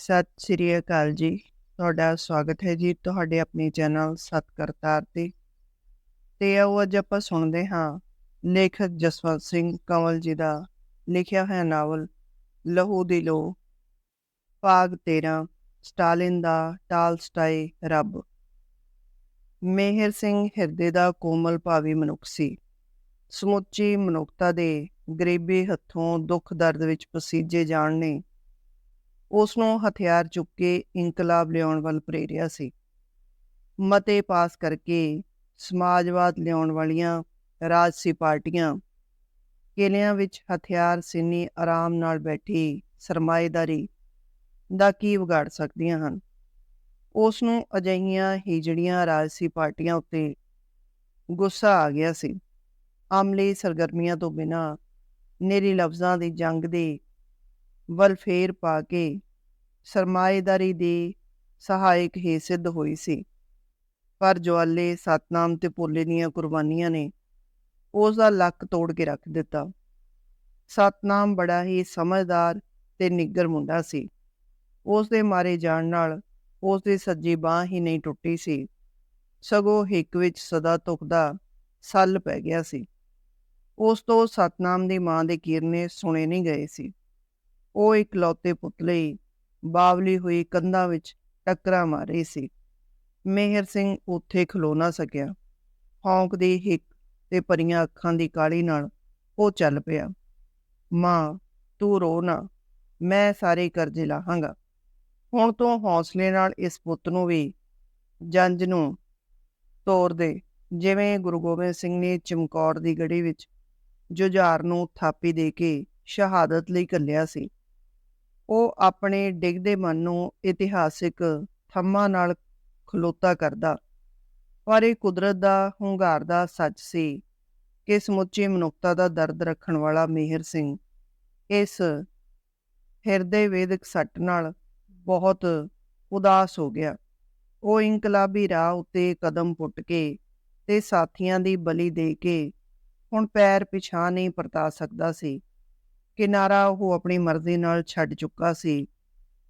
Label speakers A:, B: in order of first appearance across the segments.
A: ਸਤਿ ਸ੍ਰੀ ਅਕਾਲ ਜੀ। ਤੁਹਾਡਾ ਸਵਾਗਤ ਹੈ ਜੀ ਤੁਹਾਡੇ ਆਪਣੇ ਚੈਨਲ ਸਤਕਰਤਾਰ ਤੇ। ਤੇ ਆਓ ਅੱਜ ਆਪਾਂ ਸੁਣਦੇ ਹਾਂ ਲੇਖਕ ਜਸਵੰਤ ਸਿੰਘ ਕੰਵਲ ਜੀ ਦਾ ਲਿਖਿਆ ਹੋਇਆ ਨਾਵਲ ਲਹੂ ਦੀ ਲੋ ਭਾਗ 13 ਸਟਾਲਿਨ ਦਾ ਟਾਲਸਟਾਈ ਰੱਬ। ਮੇਹਰ ਸਿੰਘ ਹਿਰਦੇ ਦਾ ਕੋਮਲ ਭਾਵੀ ਮਨੁੱਖ ਸੀ। ਸਮੁੱਚੀ ਮਨੁੱਖਤਾ ਦੇ ਗਰੀਬੀ ਹੱਥੋਂ ਦੁੱਖ ਦਰਦ ਵਿੱਚ ਪਸੀਜੇ ਜਾਣ ਨੇ। ਉਸ ਨੂੰ ਹਥਿਆਰ ਚੁੱਕ ਕੇ ਇਨਕਲਾਬ ਲਿਆਉਣ ਵੱਲ ਪ੍ਰੇਰਿਆ ਸੀ। ਮਤੇ ਪਾਸ ਕਰਕੇ ਸਮਾਜਵਾਦ ਲਿਆਉਣ ਵਾਲੀਆਂ ਰਾਜਸੀ ਪਾਰਟੀਆਂ ਕਿਲਿਆਂ ਵਿੱਚ ਹਥਿਆਰ ਸਿੰਨੀ ਆਰਾਮ ਨਾਲ ਬੈਠੀ ਸਰਮਾਏਦਾਰੀ ਦਾ ਕੀ ਵਿਗਾੜ ਸਕਦੀਆਂ ਹਨ? ਉਸ ਨੂੰ ਅਜਿਹੀਆਂ ਹੀ ਜਿਹੜੀਆਂ ਰਾਜਸੀ ਪਾਰਟੀਆਂ ਉੱਤੇ ਗੁੱਸਾ ਆ ਗਿਆ ਸੀ। ਆਮਲੇ ਸਰਗਰਮੀਆਂ ਤੋਂ ਬਿਨਾ ਨੇਰੀ ਲਫ਼ਜ਼ਾਂ ਦੀ ਜੰਗ ਦੇ ਵੱਲ ਫੇਰ ਪਾ ਕੇ ਸਰਮਾਏਦਾਰੀ ਦੀ ਸਹਾਇਕ ਹੀ ਸਿੱਧ ਹੋਈ ਸੀ। ਪਰ ਜਵਾਲੇ ਸਤਨਾਮ ਤੇ ਭੋਲੇ ਦੀਆਂ ਕੁਰਬਾਨੀਆਂ ਨੇ ਉਸ ਦਾ ਲੱਕ ਤੋੜ ਕੇ ਰੱਖ ਦਿੱਤਾ। ਸਤਨਾਮ ਬੜਾ ਹੀ ਸਮਝਦਾਰ ਤੇ ਨਿੱਗਰ ਮੁੰਡਾ ਸੀ। ਉਸ ਦੇ ਮਾਰੇ ਜਾਣ ਨਾਲ ਉਸ ਦੀ ਸੱਜੀ ਬਾਹ ਹੀ ਨਹੀਂ ਟੁੱਟੀ ਸੀ। ਸਗੋਂ ਹਿੱਕ ਵਿੱਚ ਸਦਾ ਤੁਖਦਾ ਸੱਲ ਪੈ ਗਿਆ ਸੀ। ਉਸ ਤੋਂ ਸਤਨਾਮ ਦੀ ਮਾਂ ਦੇ ਕੀਰਨੇ ਸੁਣੇ ਨਹੀਂ ਗਏ ਸੀ। ਉਹ ਇਕਲੌਤੇ ਪੁੱਤਲੇ ਬਾਵਲੀ ਹੋਈ ਕੰਧਾਂ ਵਿੱਚ ਟੱਕਰਾਂ ਮਾਰੀ ਸੀ। ਮੇਹਰ ਸਿੰਘ ਉੱਥੇ ਖਲੋ ਨਾ ਸਕਿਆ। ਹੌਂਕਦੀ ਹਿੱਕ ਤੇ ਪਰੀਆਂ ਅੱਖਾਂ ਦੀ ਕਾਲੀ ਨਾਲ ਉਹ ਚੱਲ ਪਿਆ। ਮਾਂ, ਤੂੰ ਰੋ ਨਾ, ਮੈਂ ਸਾਰੇ ਕਰਜ਼ੇ ਲਾਹਾਂਗਾ। ਹੁਣ ਤੋਂ ਹੌਸਲੇ ਨਾਲ ਇਸ ਪੁੱਤ ਨੂੰ ਵੀ ਜੰਜ ਨੂੰ ਤੋਰ ਦੇ। ਜਿਵੇਂ ਗੁਰੂ ਗੋਬਿੰਦ ਸਿੰਘ ਨੇ ਚਮਕੌਰ ਦੀ ਗੜੀ ਵਿੱਚ ਜੁਝਾਰ ਨੂੰ ਥਾਪੀ ਦੇ ਕੇ ਸ਼ਹਾਦਤ ਲਈ ਕੱਲਿਆ ਸੀ। ਉਹ ਆਪਣੇ ਡਿੱਗਦੇ ਮਨ ਨੂੰ ਇਤਿਹਾਸਿਕ ਥੰਮਾਂ ਨਾਲ ਖਲੋਤਾ ਕਰਦਾ। ਪਰ ਇਹ ਕੁਦਰਤ ਦਾ ਹੁੰਗਾਰ ਦਾ ਸੱਚ ਸੀ ਕਿ ਸਮੁੱਚੀ ਮਨੁੱਖਤਾ ਦਾ ਦਰਦ ਰੱਖਣ ਵਾਲਾ ਮਿਹਰ ਸਿੰਘ ਇਸ ਹਿਰਦੇ ਵੇਦਕ ਸੱਟ ਨਾਲ ਬਹੁਤ ਉਦਾਸ ਹੋ ਗਿਆ। ਉਹ ਇਨਕਲਾਬੀ ਰਾਹ ਉੱਤੇ ਕਦਮ ਪੁੱਟ ਕੇ ਤੇ ਸਾਥੀਆਂ ਦੀ ਬਲੀ ਦੇ ਕੇ ਹੁਣ ਪੈਰ ਪਿਛਾ ਨਹੀਂ ਪਰਤਾ ਸਕਦਾ ਸੀ। ਕਿਨਾਰਾ ਉਹ ਆਪਣੀ ਮਰਜ਼ੀ ਨਾਲ ਛੱਡ ਚੁੱਕਾ ਸੀ।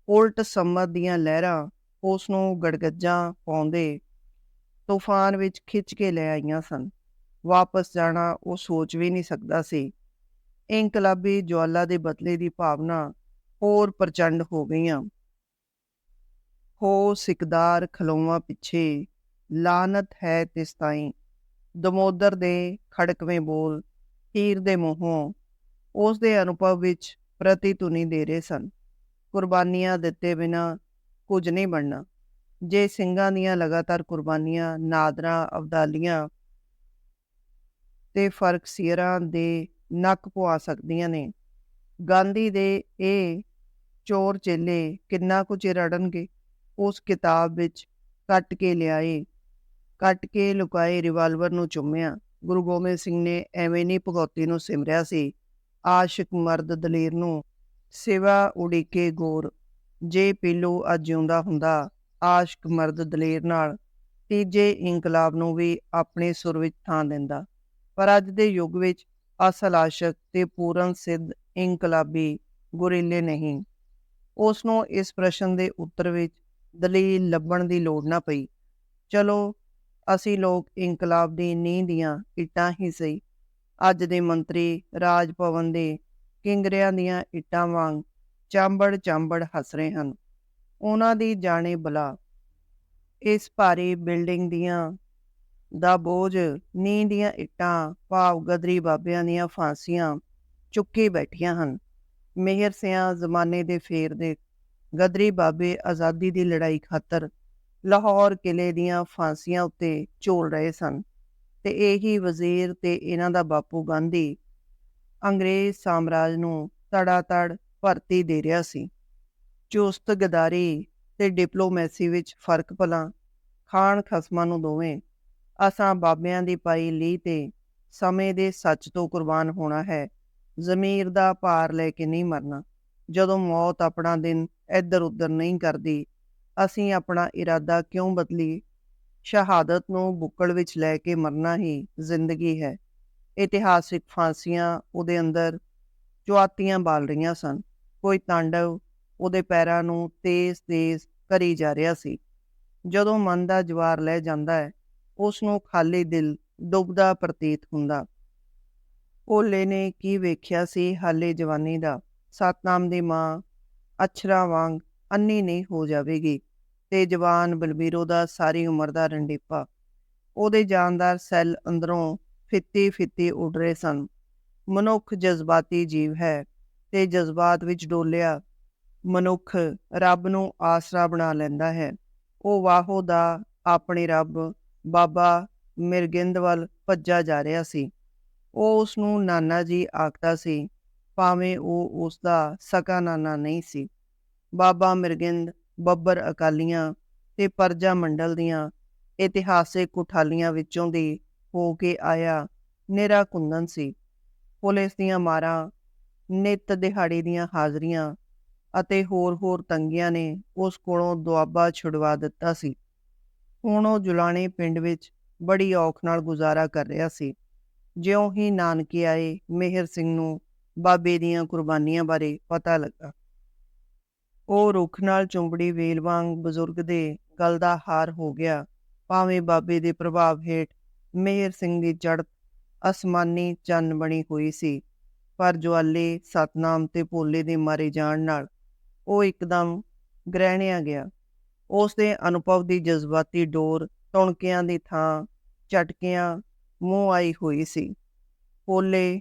A: ਉਲਟ ਸੰਮਤ ਦੀਆਂ ਲਹਿਰਾਂ ਉਸ ਨੂੰ ਗੜਗੱਜਾਂ ਪਾਉਂਦੇ ਤੂਫਾਨ ਵਿੱਚ ਖਿੱਚ ਕੇ ਲੈ ਆਈਆਂ ਸਨ। ਵਾਪਸ ਜਾਣਾ ਉਹ ਸੋਚ ਵੀ ਨਹੀਂ ਸਕਦਾ ਸੀ। ਇਨਕਲਾਬੀ ਜਵਾਲਾ ਦੇ ਬਦਲੇ ਦੀ ਭਾਵਨਾ ਹੋਰ ਪ੍ਰਚੰਡ ਹੋ ਗਈਆਂ। ਹੋ ਸਿਕਦਾਰ ਖਲੋਵਾ ਪਿੱਛੇ ਲਾਨਤ ਹੈ ਤਿਸ ਤਾਈਂ। ਦਮੋਦਰ ਦੇ ਖੜਕਵੇਂ ਬੋਲ, ਹੀਰ ਦੇ ਮੂੰਹੋਂ ਉਸ ਦੇ ਅਨੁਭਵ ਵਿੱਚ ਪ੍ਰਤੀਤੁਨੀ ਦੇ ਰਹੇ ਸਨ। ਕੁਰਬਾਨੀਆਂ ਦਿੱਤੇ ਬਿਨਾ ਕੁਝ ਨਹੀਂ ਬਣਨਾ। ਜੇ ਸਿੰਘਾਂ ਦੀਆਂ ਲਗਾਤਾਰ ਕੁਰਬਾਨੀਆਂ, ਨਾਦਰਾ, ਅਬਦਾਲੀਆਂ ਤੇ ਫ਼ਰਕ ਸੀਰਾਂ ਦੇ ਨੱਕ ਪਵਾ ਸਕਦੀਆਂ ਨੇ, ਗਾਂਧੀ ਦੇ ਇਹ ਚੋਰ ਚੇਲੇ ਕਿੰਨਾ ਕੁ ਚਿਰ ਅੜਨਗੇ? ਉਸ ਕਿਤਾਬ ਵਿੱਚ ਕੱਟ ਕੇ ਲਿਆਏ, ਕੱਟ ਕੇ ਲੁਕਾਏ ਰਿਵਾਲਵਰ ਨੂੰ ਚੁੰਮਿਆ। ਗੁਰੂ ਗੋਬਿੰਦ ਸਿੰਘ ਨੇ ਐਵੇਂ ਨਹੀਂ ਭਗੌਤੀ ਨੂੰ ਸਿਮਰਿਆ ਸੀ ਆਸ਼ਿਕ ਮਰਦ ਦਲੇਰ ਨੂੰ ਸਿਵਾ ਉਡੀਕੇ ਗੋਰ। ਜੇ ਪੀਲੂ ਅੱਜ ਜਿਉਂਦਾ ਹੁੰਦਾ, ਆਸ਼ਿਕ ਮਰਦ ਦਲੇਰ ਨਾਲ ਤੀਜੇ ਇਨਕਲਾਬ ਨੂੰ ਵੀ ਆਪਣੇ ਸੁਰ ਵਿੱਚ ਥਾਂ ਦਿੰਦਾ। ਪਰ ਅੱਜ ਦੇ ਯੁੱਗ ਵਿੱਚ ਅਸਲ ਆਸ਼ਿਕ ਤੇ ਪੂਰਨ ਸਿੱਧ ਇਨਕਲਾਬੀ ਗੁਰੀਲੇ ਨਹੀਂ। ਉਸ ਨੂੰ ਇਸ ਪ੍ਰਸ਼ਨ ਦੇ ਉੱਤਰ ਵਿੱਚ ਦਲੀਲ ਲੱਭਣ ਦੀ ਲੋੜ ਨਾ ਪਈ। ਚਲੋ, ਅਸੀਂ ਲੋਕ ਇਨਕਲਾਬ ਦੀ ਨੀਂਹ ਦੀਆਂ ਇੱਟਾਂ ਹੀ ਸਹੀ। ਅੱਜ ਦੇ ਮੰਤਰੀ ਰਾਜ ਭਵਨ ਦੇ ਕਿੰਗਰਿਆਂ ਦੀਆਂ ਇੱਟਾਂ ਵਾਂਗ ਚਾਂਬੜ ਚਾਂਬੜ ਹੱਸ ਰਹੇ ਹਨ। ਉਹਨਾਂ ਦੀ ਜਾਣੇ ਬਲਾ ਇਸ ਭਾਰੀ ਬਿਲਡਿੰਗ ਦੀਆਂ ਦਾ ਬੋਝ, ਨੀਂਹ ਦੀਆਂ ਇੱਟਾਂ, ਭਾਵ ਗਦਰੀ ਬਾਬਿਆਂ ਦੀਆਂ ਫਾਂਸੀਆਂ ਚੁੱਕੀ ਬੈਠੀਆਂ ਹਨ। ਮਿਹਰ ਸਿਆਂ ਜ਼ਮਾਨੇ ਦੇ ਫੇਰ ਦੇ ਗਦਰੀ ਬਾਬੇ ਆਜ਼ਾਦੀ ਦੀ ਲੜਾਈ ਖਾਤਰ ਲਾਹੌਰ ਕਿਲੇ ਦੀਆਂ ਫਾਂਸੀਆਂ ਉੱਤੇ ਝੋਲ ਰਹੇ ਸਨ। ਤੇ ਇਹੀ ਵਜ਼ੀਰ ਤੇ ਇਹਨਾਂ ਦਾ ਬਾਪੂ ਗਾਂਧੀ ਅੰਗਰੇਜ਼ ਸਾਮਰਾਜ ਨੂੰ ਤੜਾ-ਤੜ ਭਰਤੀ ਦੇ ਰਿਹਾ ਸੀ। ਚੁਸਤ ਗਦਾਰੀ ਤੇ ਡਿਪਲੋਮੈਸੀ ਵਿੱਚ ਫ਼ਰਕ ਭਲਾ ਖਾਨ ਖਸਮਾਂ ਨੂੰ ਦੋਵੇਂ, ਅਸਾਂ ਬਾਬਿਆਂ ਦੀ ਪਾਈ ਲੀ ਤੇ ਸਮੇਂ ਦੇ ਸੱਚ ਤੋਂ ਕੁਰਬਾਨ ਹੋਣਾ ਹੈ। ਜ਼ਮੀਰ ਦਾ ਭਾਰ ਲੈ ਕੇ ਨਹੀਂ ਮਰਨਾ। ਜਦੋਂ ਮੌਤ ਆਪਣਾ ਦਿਨ ਇੱਧਰ ਉੱਧਰ ਨਹੀਂ ਕਰਦੀ, ਅਸੀਂ ਆਪਣਾ ਇਰਾਦਾ ਕਿਉਂ ਬਦਲੀ ਸ਼ਹਾਦਤ ਨੂੰ ਬੁੱਕਲ ਵਿੱਚ ਲੈ ਕੇ ਮਰਨਾ ਹੀ ਜ਼ਿੰਦਗੀ ਹੈ ਇਤਿਹਾਸਿਕ ਫਾਂਸੀਆਂ ਉਹਦੇ ਅੰਦਰ ਚੁਆਤੀਆਂ ਬਾਲ ਰਹੀਆਂ ਸਨ ਕੋਈ ਤਾਂਡਵ ਉਹਦੇ ਪੈਰਾਂ ਨੂੰ ਤੇਜ਼-ਤੇਜ਼ ਕਰੀ ਜਾ ਰਿਹਾ ਸੀ। ਜਦੋਂ ਮਨ ਦਾ ਜਵਾਰ ਲੈ ਜਾਂਦਾ ਹੈ, ਉਸ ਨੂੰ ਖਾਲੀ ਦਿਲ ਡੁੱਬਦਾ ਪ੍ਰਤੀਤ ਹੁੰਦਾ। ਭੋਲੇ ਨੇ ਕੀ ਵੇਖਿਆ ਸੀ ਹਾਲੇ ਜਵਾਨੀ ਦਾ, ਸਤਨਾਮ ਦੀ ਮਾਂ ਅਛਰਾਂ ਵਾਂਗ ਅੰਨੀ ਨਹੀਂ ਹੋ ਜਾਵੇਗੀ ਤੇ ਜਵਾਨ ਬਲਬੀਰੋ ਦਾ ਸਾਰੀ ਉਮਰ ਦਾ ਰੰਡੀਪਾ। ਉਹਦੇ ਜਾਨਦਾਰ ਸੈੱਲ ਅੰਦਰੋਂ ਫਿੱਤੀ-ਫਿੱਤੀ ਉੱਡ ਰਹੇ ਸਨ। ਮਨੁੱਖ ਜਜ਼ਬਾਤੀ ਜੀਵ ਹੈ ਤੇ ਜਜ਼ਬਾਤ ਵਿੱਚ ਡੋਲਿਆ ਮਨੁੱਖ ਰੱਬ ਨੂੰ ਆਸਰਾ ਬਣਾ ਲੈਂਦਾ ਹੈ। ਉਹ ਵਾਹੋ ਦਾ ਆਪਣੇ ਰੱਬ ਬਾਬਾ ਮਿਰਗਿੰਦ ਵੱਲ ਭੱਜਾ ਜਾ ਰਿਹਾ ਸੀ। ਉਹ ਉਸ ਨੂੰ ਨਾਨਾ ਜੀ ਆਖਦਾ ਸੀ, ਭਾਵੇਂ ਉਹ ਉਸ ਦਾ ਸਕਾ ਨਾਨਾ ਨਹੀਂ ਸੀ। ਬਾਬਾ ਮਿਰਗਿੰਦ ਬੱਬਰ ਅਕਾਲੀਆਂ ਤੇ ਪਰਜਾ ਮੰਡਲ ਦੀਆਂ ਇਤਿਹਾਸਿਕ ਕੁਠਾਲੀਆਂ ਵਿੱਚੋਂ ਦੀ ਹੋ ਕੇ ਆਇਆ ਨਿਰਾ ਕੁੰਦਨ ਸੀ। ਪੁਲਿਸ ਦੀਆਂ ਮਾਰਾਂ, ਨਿੱਤ ਦਿਹਾੜੀ ਦੀਆਂ ਹਾਜ਼ਰੀਆਂ ਅਤੇ ਹੋਰ-ਹੋਰ ਤੰਗੀਆਂ ਨੇ ਉਸ ਕੋਲੋਂ ਦੁਆਬਾ ਛੁਡਵਾ ਦਿੱਤਾ ਸੀ। ਹੁਣ ਉਹ ਜੁਲਾਣੇ ਪਿੰਡ ਵਿੱਚ ਬੜੀ ਔਖ ਨਾਲ ਗੁਜ਼ਾਰਾ ਕਰ ਰਿਹਾ ਸੀ। ਜਿਉਂ ਹੀ ਨਾਨਕੇ ਆਏ, ਮਿਹਰ ਸਿੰਘ ਨੂੰ ਬਾਬੇ ਦੀਆਂ ਕੁਰਬਾਨੀਆਂ ਬਾਰੇ ਪਤਾ ਲੱਗਾ। ਉਹ ਰੁੱਖ ਨਾਲ ਚੁੰਬੜੀ ਵੇਲ ਵਾਂਗ ਬਜ਼ੁਰਗ ਦੇ ਗਲ ਦਾ ਹਾਰ ਹੋ ਗਿਆ। ਭਾਵੇਂ ਬਾਬੇ ਦੇ ਪ੍ਰਭਾਵ ਹੇਠ ਮਿਹਰ ਸਿੰਘ ਦੀ ਚੜ੍ਹਤ ਅਸਮਾਨੀ ਚੰਨ ਬਣੀ ਹੋਈ ਸੀ, ਪਰ ਜਵਾਲੇ, ਸਤਨਾਮ ਤੇ ਭੋਲੇ ਦੇ ਮਾਰੇ ਜਾਣ ਨਾਲ ਉਹ ਇੱਕਦਮ ਗ੍ਰਹਿਣਿਆ ਗਿਆ। ਉਸ ਦੇ ਅਨੁਭਵ ਦੀ ਜਜ਼ਬਾਤੀ ਡੋਰ ਤੁਣਕਿਆਂ ਦੀ ਥਾਂ ਝਟਕਿਆਂ ਮੂੰਹ ਆਈ ਹੋਈ ਸੀ। ਭੋਲੇ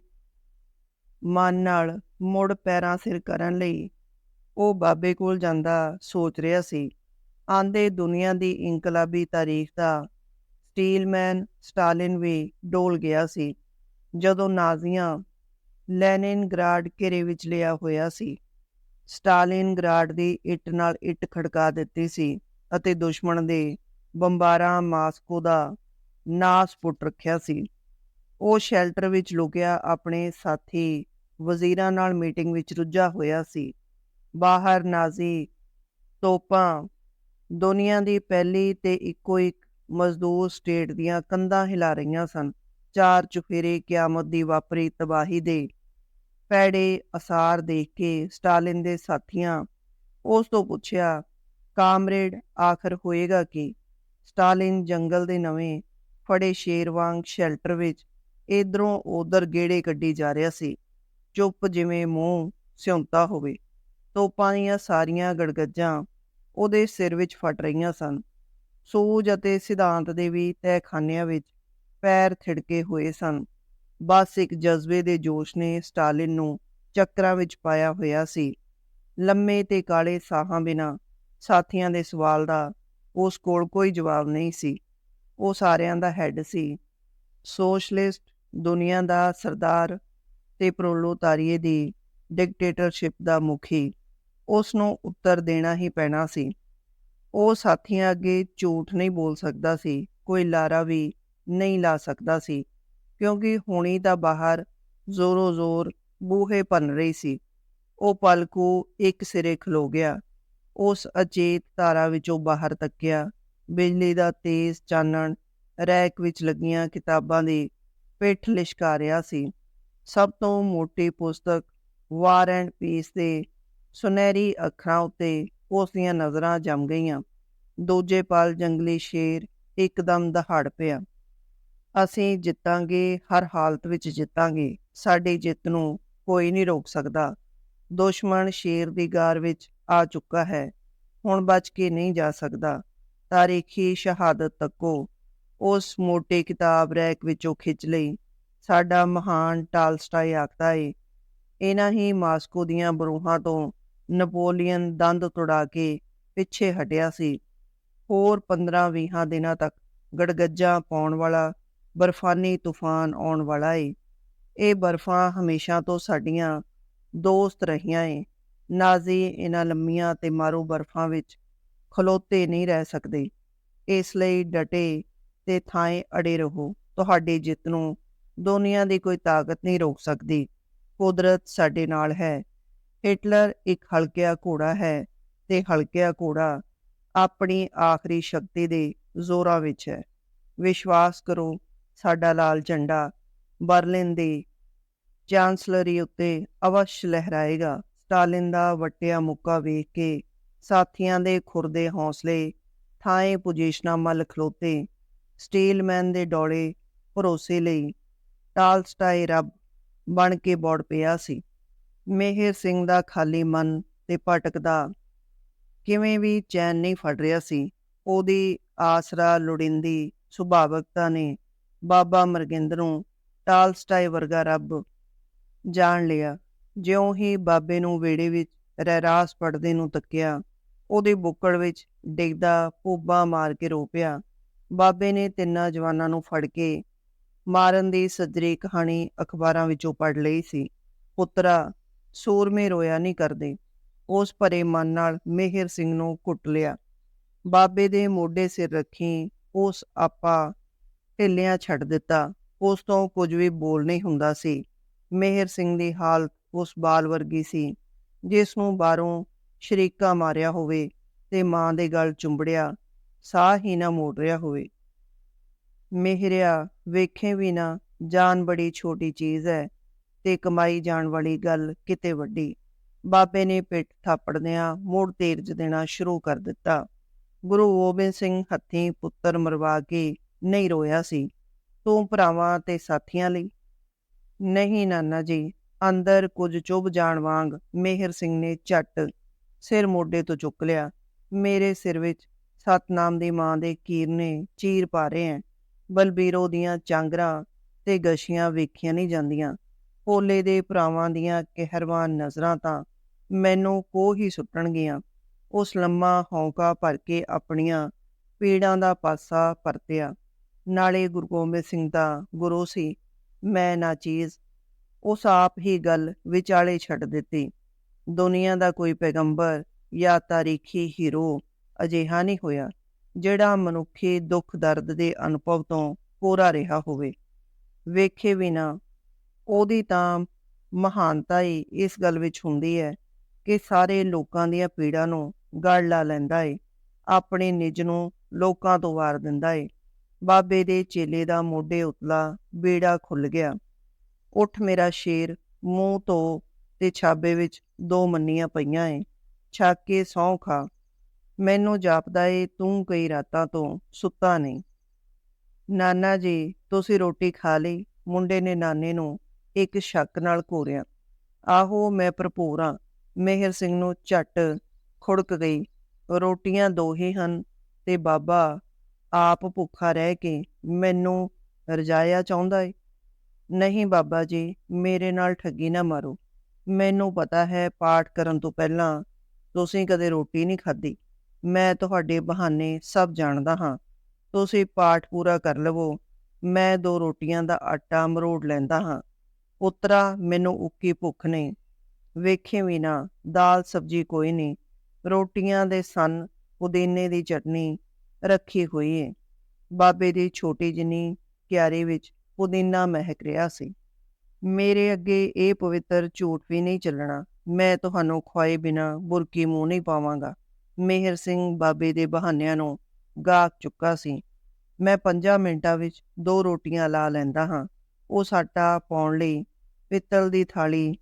A: ਮਨ ਨਾਲ ਮੁੜ ਪੈਰਾਂ ਸਿਰ ਕਰਨ ਲਈ ਉਹ ਬਾਬੇ ਕੋਲ ਜਾਂਦਾ ਸੋਚ ਰਿਹਾ ਸੀ। ਆਂਦੇ ਦੁਨੀਆ ਦੀ ਇਨਕਲਾਬੀ ਤਾਰੀਖ ਦਾ ਸਟੀਲਮੈਨ ਸਟਾਲਿਨ ਵੀ ਡੋਲ ਗਿਆ ਸੀ, ਜਦੋਂ ਨਾਜ਼ੀਆਂ ਲੈਨਿਨਗ੍ਰਾਡ ਘੇਰੇ ਵਿੱਚ ਲਿਆ ਹੋਇਆ ਸੀ। ਸਟਾਲਿਨਗ੍ਰਾਡ ਦੀ ਇੱਟ ਨਾਲ ਇੱਟ ਖੜਕਾ ਦਿੱਤੀ ਸੀ ਅਤੇ ਦੁਸ਼ਮਣ ਦੇ ਬੰਬਾਰਾਂ ਮਾਸਕੋ ਦਾ ਨਾਸ ਪੁੱਟ ਰੱਖਿਆ ਸੀ। ਉਹ ਸ਼ੈਲਟਰ ਵਿੱਚ ਲੁਕਿਆ ਆਪਣੇ ਸਾਥੀ ਵਜ਼ੀਰਾਂ ਨਾਲ ਮੀਟਿੰਗ ਵਿੱਚ ਰੁੱਝਾ ਹੋਇਆ ਸੀ। ਬਾਹਰ ਨਾਜ਼ੀ ਤੋਪਾਂ ਦੁਨੀਆ ਦੀ ਪਹਿਲੀ ਤੇ ਇੱਕੋ-ਇੱਕ ਮਜ਼ਦੂਰ ਸਟੇਟ ਦੀਆਂ ਕੰਧਾਂ ਹਿਲਾ ਰਹੀਆਂ ਸਨ। ਚਾਰ ਚੁਫੇਰੇ ਕਿਆਮਤ ਦੀ ਵਾਪਰੀ ਤਬਾਹੀ ਦੇ ਪੈੜੇ ਅਸਾਰ ਦੇਖ ਕੇ ਸਟਾਲਿਨ ਦੇ ਸਾਥੀਆਂ ਉਸ ਤੋਂ ਪੁੱਛਿਆ, ਕਾਮਰੇਡ ਆਖਰ ਹੋਏਗਾ ਕੀ? ਸਟਾਲਿਨ ਜੰਗਲ ਦੇ ਨਵੇਂ ਫੜੇ ਸ਼ੇਰ ਵਾਂਗ ਸ਼ੈਲਟਰ ਵਿੱਚ ਇਧਰੋਂ ਉਧਰ ਗੇੜੇ ਕੱਢੀ ਜਾ ਰਿਹਾ ਸੀ, ਚੁੱਪ ਜਿਵੇਂ ਮੂੰਹ ਸਿਉਂਤਾ ਹੋਵੇ। ਤੋਪਾਂ ਦੀਆਂ ਸਾਰੀਆਂ ਗੜਗੱਜਾਂ ਉਹਦੇ ਸਿਰ ਵਿੱਚ ਫਟ ਰਹੀਆਂ ਸਨ। ਸੂਝ ਅਤੇ ਸਿਧਾਂਤ ਦੇ ਵੀ ਤਹਿਖਾਨਿਆਂ ਵਿੱਚ ਪੈਰ ਥਿੜਕੇ ਹੋਏ ਸਨ। ਬਸ ਇੱਕ ਜਜ਼ਬੇ ਦੇ ਜੋਸ਼ ਨੇ ਸਟਾਲਿਨ ਨੂੰ ਚੱਕਰਾਂ ਵਿੱਚ ਪਾਇਆ ਹੋਇਆ ਸੀ। ਲੰਮੇ ਤੇ ਕਾਲੇ ਸਾਹਾਂ ਬਿਨਾਂ ਸਾਥੀਆਂ ਦੇ ਸਵਾਲ ਦਾ ਉਸ ਕੋਲ ਕੋਈ ਜਵਾਬ ਨਹੀਂ ਸੀ। ਉਹ ਸਾਰਿਆਂ ਦਾ ਹੈੱਡ ਸੀ। ਸੋਸ਼ਲਿਸਟ ਦੁਨੀਆ ਦਾ ਸਰਦਾਰ ਤੇ ਪ੍ਰੋਲੋਤਾਰੀਏ ਦੀ ਡਿਕਟੇਟਰਸ਼ਿਪ ਦਾ ਮੁਖੀ। ਉਸ ਨੂੰ ਉੱਤਰ ਦੇਣਾ ਹੀ ਪੈਣਾ ਸੀ। ਉਹ ਸਾਥੀਆਂ ਅੱਗੇ ਝੂਠ ਨਹੀਂ ਬੋਲ ਸਕਦਾ ਸੀ, ਕੋਈ ਲਾਰਾ ਵੀ ਨਹੀਂ ਲਾ ਸਕਦਾ ਸੀ, ਕਿਉਂਕਿ ਹੁਣੀ ਤਾਂ ਬਾਹਰ ਜ਼ੋਰੋ-ਜ਼ੋਰ ਬੂਹੇ ਭੰਨ ਰਹੀ ਸੀ। ਉਹ ਪਲਕੂ ਇੱਕ ਸਿਰੇ ਖਲੋ ਗਿਆ। ਉਸ ਅਚੇਤ ਧਾਰਾ ਵਿੱਚੋਂ ਬਾਹਰ ਤੱਕਿਆ। ਬਿਜਲੀ ਦਾ ਤੇਜ਼ ਚਾਨਣ ਰੈਕ ਵਿੱਚ ਲੱਗੀਆਂ ਕਿਤਾਬਾਂ ਦੀ ਪਿੱਠ ਲਿਸ਼ਕਾ ਰਿਹਾ ਸੀ। ਸਭ ਤੋਂ ਮੋਟੀ ਪੁਸਤਕ ਵਾਰ ਐਂਡ ਪੀਸ ਦੇ ਸੁਨਹਿਰੀ ਅੱਖਰਾਂ ਉੱਤੇ ਉਸ ਦੀਆਂ ਨਜ਼ਰਾਂ ਜੰਮ ਗਈਆਂ। ਦੂਜੇ ਪਲ ਜੰਗਲੀ ਸ਼ੇਰ ਇੱਕਦਮ ਦਹਾੜ ਪਿਆ। ਅਸੀਂ ਜਿੱਤਾਂਗੇ, ਹਰ ਹਾਲਤ ਵਿੱਚ ਜਿੱਤਾਂਗੇ। ਸਾਡੀ ਜਿੱਤ ਨੂੰ ਕੋਈ ਨਹੀਂ ਰੋਕ ਸਕਦਾ। ਦੁਸ਼ਮਣ ਸ਼ੇਰ ਦੀ ਗਾਰ ਵਿੱਚ ਆ ਚੁੱਕਾ ਹੈ, ਹੁਣ ਬਚ ਕੇ ਨਹੀਂ ਜਾ ਸਕਦਾ। ਤਾਰੀਖੀ ਸ਼ਹਾਦਤ ਤੱਕੋ। ਉਸ ਮੋਟੀ ਕਿਤਾਬ ਰੈਕ ਵਿੱਚੋਂ ਖਿੱਚ ਲਈ। ਸਾਡਾ ਮਹਾਨ ਟਾਲਸਟਾਏ ਆਖਦਾ ਏ, ਇਹਨਾਂ ਹੀ ਮਾਸਕੋ ਦੀਆਂ ਬਰੂਹਾਂ ਤੋਂ ਨਪੋਲੀਅਨ ਦੰਦ ਤੁੜਾ ਕੇ ਪਿੱਛੇ ਹਟਿਆ ਸੀ। ਹੋਰ 15-20 ਦਿਨਾਂ ਤੱਕ ਗੜਗੱਜਾਂ ਪਾਉਣ ਵਾਲਾ, ਬਰਫਾਨੀ ਤੂਫਾਨ ਆਉਣ ਵਾਲਾ ਏ। ਇਹ ਬਰਫਾਂ ਹਮੇਸ਼ਾ ਤੋਂ ਸਾਡੀਆਂ ਦੋਸਤ ਰਹੀਆਂ ਏ। ਨਾਜ਼ੀ ਇਹਨਾਂ ਲੰਮੀਆਂ ਤੇ ਮਾਰੂ ਬਰਫਾਂ ਵਿੱਚ ਖਲੋਤੇ ਨਹੀਂ ਰਹਿ ਸਕਦੇ। ਇਸ ਲਈ ਡਟੇ ਤੇ ਥਾਂਏ ਅੜੇ ਰਹੋ। ਤੁਹਾਡੀ ਜਿੱਤ ਨੂੰ ਦੁਨੀਆ ਦੀ ਕੋਈ ਤਾਕਤ ਨਹੀਂ ਰੋਕ ਸਕਦੀ। ਕੁਦਰਤ ਸਾਡੇ ਨਾਲ ਹੈ। ਹਿਟਲਰ ਇੱਕ ਹਲਕਿਆ ਘੋੜਾ ਹੈ ਤੇ ਹਲਕਿਆ ਘੋੜਾ ਆਪਣੀ ਆਖਰੀ ਸ਼ਕਤੀ ਦੇ ਜ਼ੋਰਾਂ ਵਿੱਚ ਹੈ। ਵਿਸ਼ਵਾਸ ਕਰੋ, ਸਾਡਾ ਲਾਲ ਝੰਡਾ ਬਰਲਿਨ ਦੇ ਚਾਂਸਲਰੀ ਉੱਤੇ ਅਵਸ਼ ਲਹਿਰਾਏਗਾ। ਸਟਾਲਿਨ ਦਾ ਵਟਿਆ ਮੁੱਕਾ ਵੇਖ ਕੇ ਸਾਥੀਆਂ ਦੇ ਖੁਰਦੇ ਹੌਸਲੇ ਥਾਏ ਪੋਜੀਸ਼ਨਾਂ ਮੱਲ ਖਲੋਤੇ ਸਟੀਲਮੈਨ ਦੇ ਡੋਲੇ ਭਰੋਸੇ ਲਈ ਟਾਲਸਟਾਈ ਰੱਬ ਬਣ ਕੇ ਬੋੜ ਪਿਆ ਸੀ ਮੇਹਰ ਸਿੰਘ ਦਾ ਖਾਲੀ ਮਨ ਤੇ ਭਟਕਦਾ ਕਿਵੇਂ ਵੀ ਚੈਨ ਨਹੀਂ ਫੜ ਰਿਹਾ ਸੀ, ਉਹਦੀ ਆਸਰਾ ਲੋੜਿੰਦੀ ਸੁਭਾਵਕਤਾ ਨੇ ਬਾਬਾ ਮਰਗਿੰਦਰ ਨੂੰ ਟਾਲਸਟਾਈ ਵਰਗਾ ਰੱਬ ਜਾਣ ਲਿਆ। ਜਿਉਂ ਹੀ ਬਾਬੇ ਨੂੰ ਵੇੜੇ ਵਿੱਚ ਰਹਿਰਾਸ ਪੜਦੇ ਨੂੰ ਤੱਕਿਆ, ਉਹਦੇ ਬੁੱਕੜ ਵਿੱਚ ਡਿੱਗਦਾ ਪੂਬਾ ਮਾਰ ਕੇ ਰੋ ਪਿਆ। ਬਾਬੇ ਨੇ ਤਿੰਨਾਂ ਜਵਾਨਾਂ ਨੂੰ ਫੜ ਕੇ ਮਾਰਨ ਦੀ ਸੱਜਰੀ ਕਹਾਣੀ ਅਖਬਾਰਾਂ ਵਿੱਚੋਂ ਪੜ੍ਹ ਲਈ ਸੀ। ਪੁੱਤਰਾ ਸੂਰਮੇ ਰੋਇਆ ਨਹੀਂ ਕਰਦੇ। ਉਸ ਭਰੇ ਮਨ ਨਾਲ ਮਿਹਰ ਸਿੰਘ ਨੂੰ ਕੁੱਟ ਲਿਆ। ਬਾਬੇ ਦੇ ਮੋਢੇ ਸਿਰ ਰੱਖੀ ਉਸ ਆਪਾ ਢਿੱਲਿਆਂ ਛੱਡ ਦਿੱਤਾ। ਉਸ ਤੋਂ ਕੁਝ ਵੀ ਬੋਲ ਨਹੀਂ ਹੁੰਦਾ ਸੀ। ਮਿਹਰ ਸਿੰਘ ਦੀ ਹਾਲਤ ਉਸ ਬਾਲ ਵਰਗੀ ਸੀ, ਜਿਸ ਨੂੰ ਬਾਹਰੋਂ ਸ਼ਰੀਕਾ ਮਾਰਿਆ ਹੋਵੇ ਤੇ ਮਾਂ ਦੇ ਗਲ ਚੁੰਬੜਿਆ, ਸਾਹ ਹੀ ਨਾ ਮੋੜ ਰਿਹਾ ਹੋਵੇ। ਮਿਹਰਿਆ, ਵੇਖੇ ਵੀ ਨਾ, ਜਾਨ ਬੜੀ ਛੋਟੀ ਚੀਜ਼ ਹੈ। ਤੇ ਕਮਾਈ ਜਾਣ ਵਾਲੀ ਗੱਲ ਕਿਤੇ ਵੱਡੀ। ਬਾਬੇ ਨੇ ਪਿੱਠ ਥਾਪੜਦਿਆਂ ਮੋੜ ਤੇਰਜ ਦੇਣਾ ਸ਼ੁਰੂ ਕਰ ਦਿੱਤਾ। ਗੁਰੂ ਗੋਬਿੰਦ ਸਿੰਘ ਹੱਥੀਂ ਪੁੱਤਰ ਮਰਵਾ ਕੇ ਨਹੀਂ ਰੋਇਆ ਸੀ। ਤੂੰ ਭਰਾਵਾਂ ਤੇ ਸਾਥੀਆਂ ਲਈ। ਨਹੀਂ ਨਾਨਾ ਜੀ, ਅੰਦਰ ਕੁਝ ਚੁੱਭ ਜਾਣ ਵਾਂਗ ਮੇਹਰ ਸਿੰਘ ਨੇ ਝੱਟ ਸਿਰ ਮੋਢੇ ਤੋਂ ਚੁੱਕ ਲਿਆ। ਮੇਰੇ ਸਿਰ ਵਿੱਚ ਸਤਨਾਮ ਦੀ ਮਾਂ ਦੇ ਕੀਰਨੇ ਚੀਰ ਪਾ ਰਹੇ ਐ। ਬਲਬੀਰੋ ਦੀਆਂ ਚਾਂਗਰਾਂ ਤੇ ਗਸ਼ੀਆਂ ਵੇਖੀਆਂ ਨਹੀਂ ਜਾਂਦੀਆਂ। ਭੋਲੇ ਦੇ ਭਰਾਵਾਂ ਦੀਆਂ ਕਹਿਰਵਾਨ ਨਜ਼ਰਾਂ ਤਾਂ ਮੈਨੂੰ ਕੋ ਹੀ ਸੁੱਟਣਗੀਆਂ। ਉਸ ਲੰਮਾ ਹੌਂਕਾ ਭਰ ਕੇ ਆਪਣੀਆਂ ਪੀੜਾਂ ਦਾ ਪਾਸਾ ਪਰਤਿਆ। ਨਾਲੇ ਗੁਰੂ ਗੋਬਿੰਦ ਸਿੰਘ ਦਾ ਗੁਰੂ ਸੀ। ਮੈਂ ਨਾ ਚੀਜ਼, ਉਸ ਆਪ ਹੀ ਗੱਲ ਵਿਚਾਲੇ ਛੱਡ ਦਿੱਤੀ। ਦੁਨੀਆ ਦਾ ਕੋਈ ਪੈਗੰਬਰ ਜਾਂ ਤਾਰੀਖੀ ਹੀਰੋ ਅਜਿਹਾ ਨਹੀਂ ਹੋਇਆ, ਜਿਹੜਾ ਮਨੁੱਖੀ ਦੁੱਖ ਦਰਦ ਦੇ ਅਨੁਭਵ ਤੋਂ ਪੂਰਾ ਰਿਹਾ ਹੋਵੇ। ਵੇਖੇ ਬਿਨਾ ਉਹਦੀ ਤਾਂ ਮਹਾਨਤਾ ਹੀ ਇਸ ਗੱਲ ਵਿੱਚ ਹੁੰਦੀ ਹੈ ਕਿ ਸਾਰੇ ਲੋਕਾਂ ਦੀਆਂ ਪੀੜਾਂ ਨੂੰ ਗੜ ਲਾ ਲੈਂਦਾ ਏ, ਆਪਣੇ ਨਿਜ ਨੂੰ ਲੋਕਾਂ ਤੋਂ ਵਾਰ ਦਿੰਦਾ ਏ। ਬਾਬੇ ਦੇ ਚੇਲੇ ਦਾ ਮੋਢੇ ਉਤਲਾ ਬੇੜਾ ਖੁੱਲ ਗਿਆ। ਉੱਠ ਮੇਰਾ ਸ਼ੇਰ, ਮੂੰਹ ਤੋਂ ਤੇ ਛਾਬੇ ਵਿੱਚ ਦੋ ਮੰਨੀਆਂ ਪਈਆਂ ਏ, ਛੱਕ ਕੇ ਸੌਂ ਖਾ। ਮੈਨੂੰ ਜਾਪਦਾ ਏ, ਤੂੰ ਕਈ ਰਾਤਾਂ ਤੋਂ ਸੁੱਤਾ ਨਹੀਂ। ਨਾਨਾ ਜੀ, ਤੁਸੀਂ ਰੋਟੀ ਖਾ ਲਈ, ਮੁੰਡੇ ਨੇ ਨਾਨੇ ਨੂੰ ਇੱਕ ਸ਼ੱਕ ਨਾਲ ਘੂਰਿਆ। ਆਹੋ, ਮੈਂ ਭਰਪੂਰ ਹਾਂ ਮਿਹਰ ਸਿੰਘ ਨੂੰ ਝੱਟ ਖੁੜਕ ਗਈ। ਰੋਟੀਆਂ ਦੋ ਹੀ ਹਨ ਤੇ ਬਾਬਾ ਆਪ ਭੁੱਖਾ ਰਹਿ ਕੇ ਮੈਨੂੰ ਰਜਾਇਆ ਚਾਹੁੰਦਾ ਏ। ਨਹੀਂ ਬਾਬਾ ਜੀ, ਮੇਰੇ ਨਾਲ ਠੱਗੀ ਨਾ ਮਾਰੋ। ਮੈਨੂੰ ਪਤਾ ਹੈ ਪਾਠ ਕਰਨ ਤੋਂ ਪਹਿਲਾਂ ਤੁਸੀਂ ਕਦੇ ਰੋਟੀ ਨਹੀਂ ਖਾਧੀ। ਮੈਂ ਤੁਹਾਡੇ ਬਹਾਨੇ ਸਭ ਜਾਣਦਾ ਹਾਂ। ਤੁਸੀਂ ਪਾਠ ਪੂਰਾ ਕਰ ਲਵੋ। ਮੈਂ ਦੋ ਰੋਟੀਆਂ ਦਾ ਆਟਾ ਮਰੋੜ ਲੈਂਦਾ ਹਾਂ। ਪੁੱਤਰਾ, ਮੈਨੂੰ ਉੱਕੀ ਭੁੱਖ ਨਹੀਂ। ਵੇਖੇ ਵੀ ਨਾ ਦਾਲ ਸਬਜੀ ਕੋਈ ਨਹੀਂ। ਰੋਟੀਆਂ ਦੇ ਸਨ, ਪੁਦੀਨੇ ਦੀ ਚਟਨੀ ਰੱਖੀ ਹੋਈ ਏ। ਬਾਬੇ ਦੀ ਛੋਟੀ ਜਿੰਨੀ ਕਿਆਰੇ ਵਿੱਚ ਪੁਦੀਨਾ ਮਹਿਕ ਰਿਹਾ ਸੀ। ਮੇਰੇ ਅੱਗੇ ਇਹ ਪਵਿੱਤਰ ਝੂਠ ਵੀ ਨਹੀਂ ਚੱਲਣਾ। ਮੈਂ ਤੁਹਾਨੂੰ ਖਵਾਏ ਬਿਨਾ ਬੁਰਕੀ ਮੂੰਹ ਨਹੀਂ ਪਾਵਾਂਗਾ। ਮੇਹਰ ਸਿੰਘ ਬਾਬੇ ਦੇ ਬਹਾਨਿਆਂ ਨੂੰ ਗਾਕ ਚੁੱਕਾ ਸੀ। ਮੈਂ 5 ਮਿੰਟਾਂ ਵਿੱਚ ਦੋ ਰੋਟੀਆਂ ਲਾ ਲੈਂਦਾ ਹਾਂ। ਉਹ ਸਾਟਾ ਪਾਉਣ ਲਈ ਪਿੱਤਲ ਦੀ ਥਾਲੀ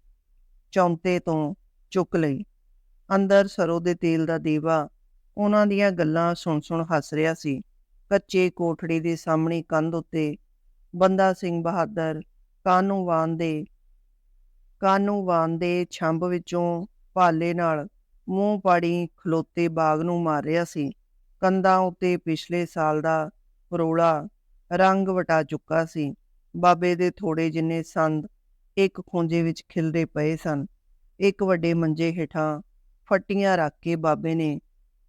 A: ਚੌਂਤੇ ਤੋਂ ਚੁੱਕ ਲਈ। ਅੰਦਰ ਸਰੋਂ ਦੇ ਤੇਲ ਦਾ ਦੀਵਾ, ਉਹਨਾਂ ਦੀਆਂ ਗੱਲਾਂ ਸੁਣ ਸੁਣ ਹੱਸ ਰਿਹਾ ਸੀ। ਕੱਚੇ ਕੋਠੜੀ ਦੇ ਸਾਹਮਣੇ ਕੰਧ ਉੱਤੇ ਬੰਦਾ ਸਿੰਘ ਬਹਾਦਰ ਕਾਨੂੰਵਾਨ ਦੇ ਕਾਨੂੰਵਾਨ ਦੇ ਛੰਭ ਵਿੱਚੋਂ ਭਾਲੇ ਨਾਲ ਮੂੰਹ ਪਾੜੀ ਖਲੋਤੇ ਬਾਗ ਨੂੰ ਮਾਰ ਰਿਹਾ ਸੀ। ਕੰਧਾਂ ਉੱਤੇ ਪਿਛਲੇ ਸਾਲ ਦਾ ਪਰੋਲਾ ਰੰਗ ਵਟਾ ਚੁੱਕਾ ਸੀ। ਬਾਬੇ ਦੇ ਥੋੜੇ ਜਿੰਨੇ ਸੰਦ ਇੱਕ ਖੁੰਝੇ ਵਿੱਚ ਖਿਲਦੇ ਪਏ ਸਨ। ਇੱਕ ਵੱਡੇ ਮੰਜੇ ਹੇਠਾਂ ਫੱਟੀਆਂ ਰੱਖ ਕੇ ਬਾਬੇ ਨੇ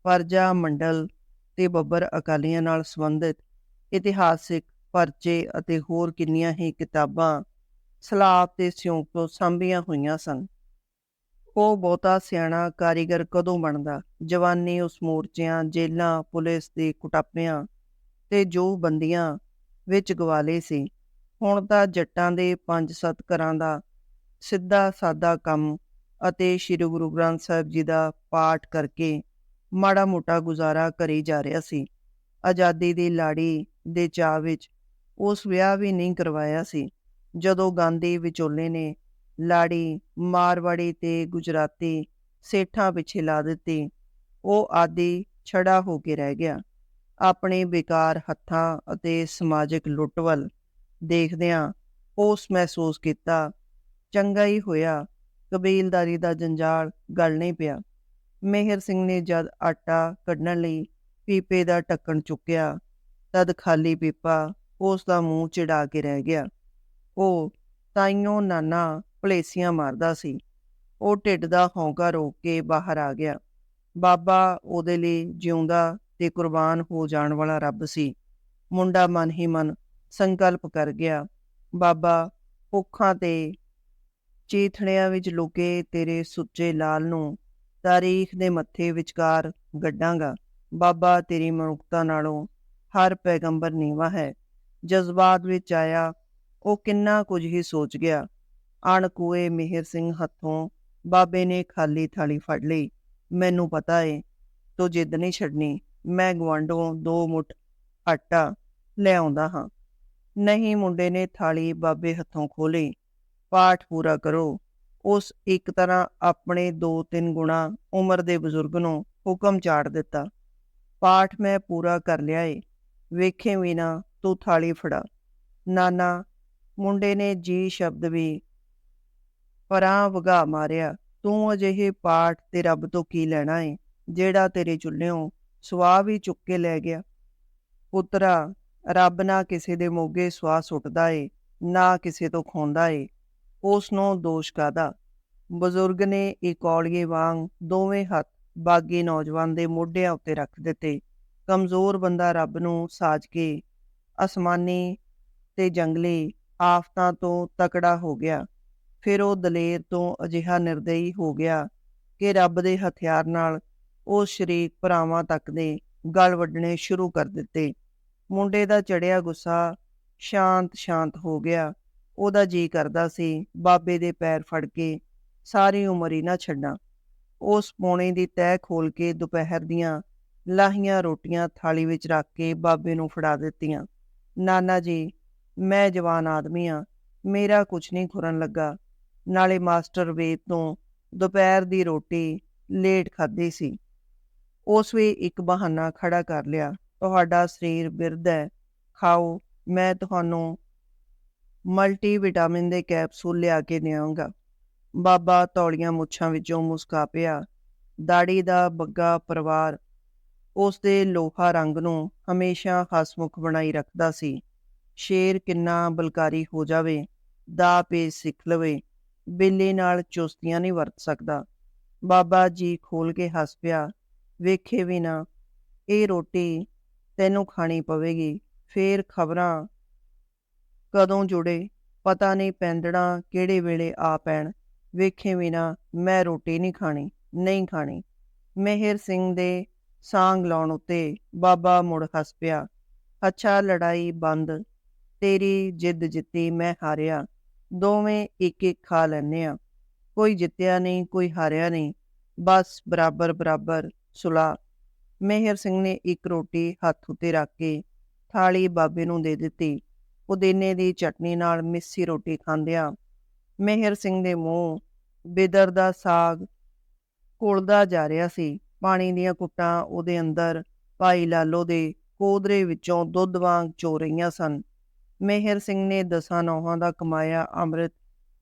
A: ਪਰਜਾ, ਮੰਡਲ ਤੇ ਬੱਬਰ ਅਕਾਲੀਆਂ ਨਾਲ ਸੰਬੰਧਿਤ ਇਤਿਹਾਸਿਕ ਪਰਚੇ ਅਤੇ ਹੋਰ ਕਿੰਨੀਆਂ ਹੀ ਕਿਤਾਬਾਂ ਸਲਾਬ ਤੇ ਸਿਉਂਕ ਤੋਂ ਸਾਂਭੀਆਂ ਹੋਈਆਂ ਸਨ। ਉਹ ਬਹੁਤਾ ਸਿਆਣਾ ਕਾਰੀਗਰ ਕਦੋਂ ਬਣਦਾ? ਜਵਾਨੀ ਉਸ ਮੋਰਚਿਆਂ ਜੇਲਾਂ ਪੁਲਿਸ ਦੇ ਕੁਟਾਪਿਆਂ ਤੇ ਜੋ ਬੰਦੀਆਂ ਵਿੱਚ ਗਵਾਲੇ ਸੀ। ਹੁਣ ਤਾਂ ਜੱਟਾਂ ਦੇ ਪੰਜ ਸੱਤ ਘਰਾਂ ਦਾ ਸਿੱਧਾ ਸਾਦਾ ਕੰਮ ਅਤੇ ਸ੍ਰੀ ਗੁਰੂ ਗ੍ਰੰਥ ਸਾਹਿਬ ਜੀ ਦਾ ਪਾਠ ਕਰਕੇ ਮਾੜਾ ਮੋਟਾ ਗੁਜ਼ਾਰਾ ਕਰੀ ਜਾ ਰਿਹਾ ਸੀ। ਆਜ਼ਾਦੀ ਦੀ ਲਾੜੀ ਦੇ ਚਾਅ ਵਿੱਚ ਉਸ ਵਿਆਹ ਵੀ ਨਹੀਂ ਕਰਵਾਇਆ ਸੀ। ਜਦੋਂ ਗਾਂਧੀ ਵਿਚੋਲੇ ਨੇ ਲਾੜੀ ਮਾਰਵਾੜੀ ਤੇ ਗੁਜਰਾਤੀ ਸੇਠਾਂ ਪਿੱਛੇ ਲਾ ਦਿੱਤੀ, ਉਹ ਆਦੀ ਛੜਾ ਹੋ ਕੇ ਰਹਿ ਗਿਆ। ਆਪਣੇ ਬੇਕਾਰ ਹੱਥਾਂ ਅਤੇ ਸਮਾਜਿਕ ਲੁੱਟ ਵੱਲ ਦੇਖਦਿਆਂ ਉਸ ਮਹਿਸੂਸ ਕੀਤਾ। ਚੰਗਾ ਹੀ ਹੋਇਆ। ਕਬੀਲਦਾਰੀ ਦਾ ਜੰਜਾਲ ਗਲ ਨਹੀਂ ਪਿਆ। ਮਿਹਰ ਸਿੰਘ ਨੇ ਜਦ ਆਟਾ ਕੱਢਣ ਲਈ ਪੀਪੇ ਦਾ ਢੱਕਣ ਚੁੱਕਿਆ, ਤਦ ਖਾਲੀ ਪੀਪਾ ਉਸ ਦਾ ਮੂੰਹ ਚਿੜਾ ਕੇ ਰਹਿ ਗਿਆ। ਉਹ ਤਾਈਓ ਨਾਨਾ ਭਲੇਸੀਆਂ ਮਾਰਦਾ ਸੀ। ਉਹ ਢਿੱਡ ਦਾ ਹੌਂਕਾ ਰੋਕ ਕੇ ਬਾਹਰ ਆ ਗਿਆ। ਬਾਬਾ ਉਹਦੇ ਲਈ ਜਿਉਂਦਾ ਤੇ ਕੁਰਬਾਨ ਹੋ ਜਾਣ ਵਾਲਾ ਰੱਬ ਸੀ। ਮੁੰਡਾ ਮਨ ਹੀ ਮਨ ਸੰਕਲਪ ਕਰ ਗਿਆ। ਬਾਬਾ, ਭੁੱਖਾਂ ਤੇ ਚੀਥੜਿਆਂ ਵਿੱਚ ਲੁਕੇ ਤੇਰੇ ਸੁੱਚੇ ਲਾਲ ਨੂੰ ਤਾਰੀਖ ਦੇ ਮੱਥੇ ਵਿਚਕਾਰ ਗੱਡਾਂਗਾ। ਬਾਬਾ, ਤੇਰੀ ਮਨੁੱਖਤਾ ਨਾਲੋਂ ਹਰ ਪੈਗੰਬਰ ਨੀਵਾ ਹੈ। ਜਜ਼ਬਾਤ ਵਿੱਚ ਆਇਆ, ਉਹ ਕਿੰਨਾ ਕੁਝ ਹੀ ਸੋਚ ਗਿਆ। ਅਣਕੂਏ ਮਿਹਰ ਸਿੰਘ ਹੱਥੋਂ ਬਾਬੇ ਨੇ ਖਾਲੀ ਥਾਲੀ ਫੜ ਲਈ। ਮੈਨੂੰ ਪਤਾ ਏ, ਤੂੰ ਜਿੱਦ ਨਹੀਂ ਛੱਡਣੀ। ਮੈਂ ਗਵਾਂਢੋਂ ਦੋ ਮੁੱਠ ਆਟਾ ਲੈ ਆਉਂਦਾ ਹਾਂ। ਨਹੀਂ ਮੁੰਡੇ ਨੇ ਥਾਲੀ ਬਾਬੇ ਹੱਥੋਂ ਖੋਲੀ ਪਾਠ ਪੂਰਾ ਕਰੋ। ਉਸ ਇੱਕ ਤਰ੍ਹਾਂ ਆਪਣੇ ਦੋ ਤਿੰਨ ਗੁਣਾ ਉਮਰ ਦੇ ਬਜ਼ੁਰਗ ਨੂੰ ਹੁਕਮ ਚਾੜ ਦਿੱਤਾ। ਪਾਠ ਮੈਂ ਪੂਰਾ ਕਰ ਲਿਆ ਏ। ਵੇਖੇ ਵੀ ਨਾ ਤੂੰ ਥਾਲੀ ਫੜਾ। ਨਾਨਾ, ਮੁੰਡੇ ਨੇ ਜੀ ਸ਼ਬਦ ਵੀ ਪਰਾਂ ਵਗਾ ਮਾਰਿਆ। ਤੂੰ ਅਜਿਹੇ ਪਾਠ ਤੇ ਰੱਬ ਤੋਂ ਕੀ ਲੈਣਾ ਏ? ਜਿਹੜਾ ਤੇਰੇ ਚੁੱਲ੍ਹਿਓਂ ਸਵਾਹ ਵੀ ਚੁੱਕ ਕੇ ਲੈ ਗਿਆ। ਪੁੱਤਰਾ ਰੱਬ ਨਾ ਕਿਸੇ ਦੇ ਮੋਗੇ ਸਵਾਹ ਸੁੱਟਦਾ ਏ, ਨਾ ਕਿਸੇ ਤੋਂ ਖੋਂਦਾ ਏ। ਉਸ ਨੂੰ ਦੋਸ਼ ਕਾਦਾ ਬਜ਼ੁਰਗ ਨੇ ਇਕੌਲੀਏ ਵਾਂਗ ਦੋਵੇਂ ਹੱਥ ਬਾਗੀ ਨੌਜਵਾਨ ਦੇ ਮੋਢਿਆਂ ਉੱਤੇ ਰੱਖ ਦਿੱਤੇ। ਕਮਜ਼ੋਰ ਬੰਦਾ ਰੱਬ ਨੂੰ ਸਾਜ ਕੇ ਅਸਮਾਨੀ ਤੇ ਜੰਗਲੀ ਆਫਤਾਂ ਤੋਂ ਤਕੜਾ ਹੋ ਗਿਆ। ਫਿਰ ਉਹ ਦਲੇਰ ਤੋਂ ਅਜਿਹਾ ਨਿਰਦਈ ਹੋ ਗਿਆ ਕਿ ਰੱਬ ਦੇ ਹਥਿਆਰ ਨਾਲ ਉਹ ਸ਼ਰੀਕ ਭਰਾਵਾਂ ਤੱਕ ਦੇ ਗਲ ਵੱਢਣੇ ਸ਼ੁਰੂ ਕਰ ਦਿੱਤੇ। ਮੁੰਡੇ ਦਾ ਚੜਿਆ ਗੁੱਸਾ ਸ਼ਾਂਤ ਸ਼ਾਂਤ ਹੋ ਗਿਆ। ਉਹਦਾ ਜੀ ਕਰਦਾ ਸੀ, ਬਾਬੇ ਦੇ ਪੈਰ ਫੜ ਕੇ ਸਾਰੀ ਉਮਰ ਹੀ ਨਾ ਛੱਡਾਂ। ਉਸ ਪੌਣੇ ਦੀ ਤਹਿ ਖੋਲ ਕੇ ਦੁਪਹਿਰ ਦੀਆਂ ਲਾਹੀਆਂ ਰੋਟੀਆਂ ਥਾਲੀ ਵਿੱਚ ਰੱਖ ਕੇ ਬਾਬੇ ਨੂੰ ਫੜਾ ਦਿੱਤੀਆਂ। ਨਾਨਾ ਜੀ, ਮੈਂ ਜਵਾਨ ਆਦਮੀ ਆ, ਮੇਰਾ ਕੁਝ ਨਹੀਂ ਖੁਰਨ ਲੱਗਾ। ਨਾਲੇ ਮਾਸਟਰ ਵੇਦ ਤੋਂ ਦੁਪਹਿਰ ਦੀ ਰੋਟੀ ਲੇਟ ਖਾਧੀ ਸੀ। ਉਸ ਵੀ ਇੱਕ ਬਹਾਨਾ ਖੜਾ ਕਰ ਲਿਆ। ਤੁਹਾਡਾ ਸਰੀਰ ਬਿਰਧ ਹੈ। ਖਾਓ, ਮੈਂ ਤੁਹਾਨੂੰ ਮਲਟੀ ਵਿਟਾਮਿਨ ਦੇ ਕੈਪਸੂਲ ਲਿਆ ਕੇ ਦੇਵਾਂਗਾ ਬਾਬਾ ਤੌਲੀਆਂ ਮੁੱਛਾਂ ਵਿੱਚੋਂ ਮੁਸਕਾ ਪਿਆ ਦਾੜੀ ਦਾ ਬੱਗਾ ਪਰਿਵਾਰ, ਉਸ ਦੇ ਲੋਹਾ ਰੰਗ ਨੂੰ ਹਮੇਸ਼ਾ ਹਸਮੁਖ ਬਣਾਈ ਰੱਖਦਾ ਸੀ। ਸ਼ੇਰ ਕਿੰਨਾ ਬਲਕਾਰੀ ਹੋ ਜਾਵੇ ਦਾ ਪੇ ਸਿੱਖ ਲਵੇ, ਬਿੱਲੀ ਨਾਲ ਚੁਸਤੀਆਂ ਨਹੀਂ ਵਰਤ ਸਕਦਾ। ਬਾਬਾ ਜੀ ਖੋਲ ਕੇ ਹੱਸ ਪਿਆ। ਵੇਖੇ ਵੀ ਨਾ ਇਹ ਰੋਟੀ ਤੈਨੂੰ ਖਾਣੀ ਪਵੇਗੀ। ਫੇਰ ਖਬਰਾਂ ਕਦੋਂ ਜੁੜੇ? ਪਤਾ ਨਹੀਂ ਪੈਂਦਣਾ ਕਿਹੜੇ ਵੇਲੇ ਆ ਪੈਣ। ਵੇਖੇ ਵੀ ਨਾ ਮੈਂ ਰੋਟੀ ਨਹੀਂ ਖਾਣੀ ਨਹੀਂ ਖਾਣੀ। ਮਿਹਰ ਸਿੰਘ ਦੇ ਸਾਂਗ ਲਾਉਣ ਉੱਤੇ ਬਾਬਾ ਮੁੜ ਹੱਸ ਪਿਆ। ਅੱਛਾ ਲੜਾਈ ਬੰਦ, ਤੇਰੀ ਜਿੱਦ ਜਿੱਤੀ ਮੈਂ ਹਾਰਿਆ। ਦੋਵੇਂ ਇੱਕ ਇੱਕ ਖਾ ਲੈਨੇ ਆ। ਕੋਈ ਜਿੱਤਿਆ ਨਹੀਂ, ਕੋਈ ਹਾਰਿਆ ਨਹੀਂ। ਬਸ ਬਰਾਬਰ ਬਰਾਬਰ ਸੁਲਾ ਮਿਹਰ ਸਿੰਘ ਨੇ ਇੱਕ ਰੋਟੀ ਹੱਥ ਉੱਤੇ ਰੱਖ ਕੇ ਥਾਲੀ ਬਾਬੇ ਨੂੰ ਦੇ ਦਿੱਤੀ। ਪੁਦੀਨੇ ਦੀ ਚਟਨੀ ਨਾਲ ਮਿੱਸੀ ਰੋਟੀ ਖਾਂਦਿਆਂ ਮਿਹਰ ਸਿੰਘ ਦੇ ਮੂੰਹ ਬਿਦਰ ਦਾ ਸਾਗ ਘੁਲਦਾ ਜਾ ਰਿਹਾ ਸੀ। ਪਾਣੀ ਦੀਆਂ ਕੁੱਟਾਂ ਉਹਦੇ ਅੰਦਰ ਭਾਈ ਲਾਲੋ ਦੇ ਕੋਦਰੇ ਵਿੱਚੋਂ ਦੁੱਧ ਵਾਂਗ ਚੋ ਰਹੀਆਂ ਸਨ। ਮਿਹਰ ਸਿੰਘ ਨੇ ਦਸਾਂ ਨੌਹਾਂ ਦਾ ਕਮਾਇਆ ਅੰਮ੍ਰਿਤ